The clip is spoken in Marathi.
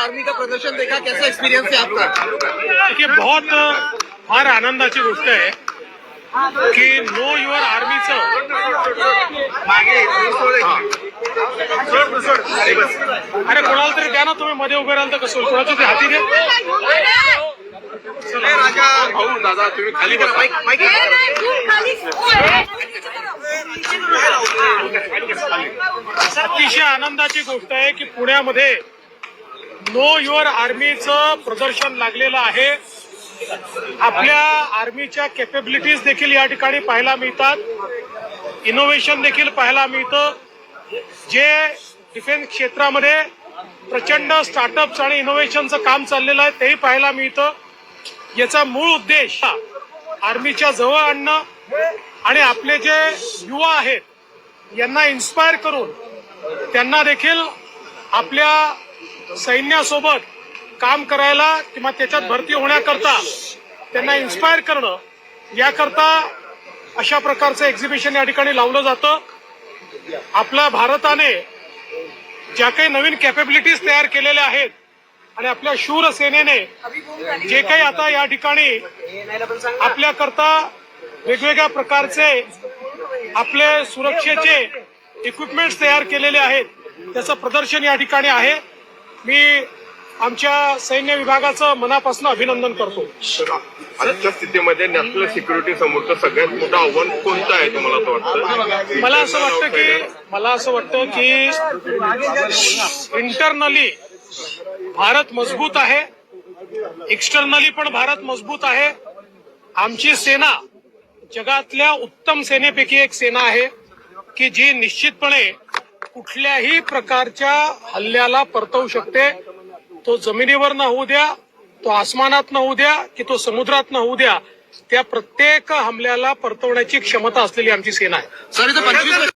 आर्मी का प्रदर्शन देखा कैसा एक्सपीरियंस है आपका देखिए बहुत फार आनंदाची गोष्ट आहे की नो युअर आर्मीचं अरे कोणाला तरी द्या ना तुम्ही मध्ये उभे राहाल तर कसं? कोणाचं ते हाती द्या भाऊ दादा तुम्ही खाली अतिशय आनंदाची गोष्ट आहे की पुण्यामध्ये नो युअर आर्मीचं प्रदर्शन लागलेलं आहे. आपल्या आर्मीच्या कॅपेबिलिटीज देखील या ठिकाणी पाहायला मिळतात. इनोव्हेशन देखील पाहायला मिळतं. जे डिफेन्स क्षेत्रामध्ये प्रचंड स्टार्टअप्स आणि इनोव्हेशनचं काम चाललेलं आहे तेही पाहायला मिळतं. याचा मूळ उद्देश हा आर्मीच्या जवळ आणणं आणि आपले जे युवा आहेत यांना इन्स्पायर करून त्यांना देखील आपल्या सैन्यासोबत काम करायला किंवा त्याच्यात भरती होण्याकरता त्यांना इन्स्पायर करणं याकरता अशा प्रकारचं एक्झिबिशन या ठिकाणी लावलं जातं. आपल्या भारताने ज्या काही नवीन कॅपेबिलिटीज तयार केलेल्या आहेत आणि आपल्या शूर सेनेने जे काही आता या ठिकाणी आपल्याकरता वेगवेगळ्या प्रकारचे आपले सुरक्षेचे इक्विपमेंट्स तयार केलेले आहेत त्याचं प्रदर्शन या ठिकाणी आहे. मी आमच्या सैन्य विभागाचं मनापासून अभिनंदन करतो. आजच्या स्थितीमध्ये नॅशनल सिक्युरिटी समोरचं सगळ्यात मोठं आव्हान कोणतं आहे तुम्हाला असं वाटतं? मला असं वाटतं की मला असं वाटतं की इंटरनली भारत मजबूत आहे. एक्सटर्नली पण भारत मजबूत आहे. आमची सेना जगातल्या उत्तम सेनेपैकी एक सेना आहे की जी निश्चितपणे कुठल्याही प्रकारच्या हल्ल्याला परतवू शकते. तो जमिनीवर न होऊ द्या तो आसमानात न होऊ द्या की तो समुद्रात न होऊ द्या त्या प्रत्येक हमल्याला परतवण्याची क्षमता असलेली आमची सेना आहे.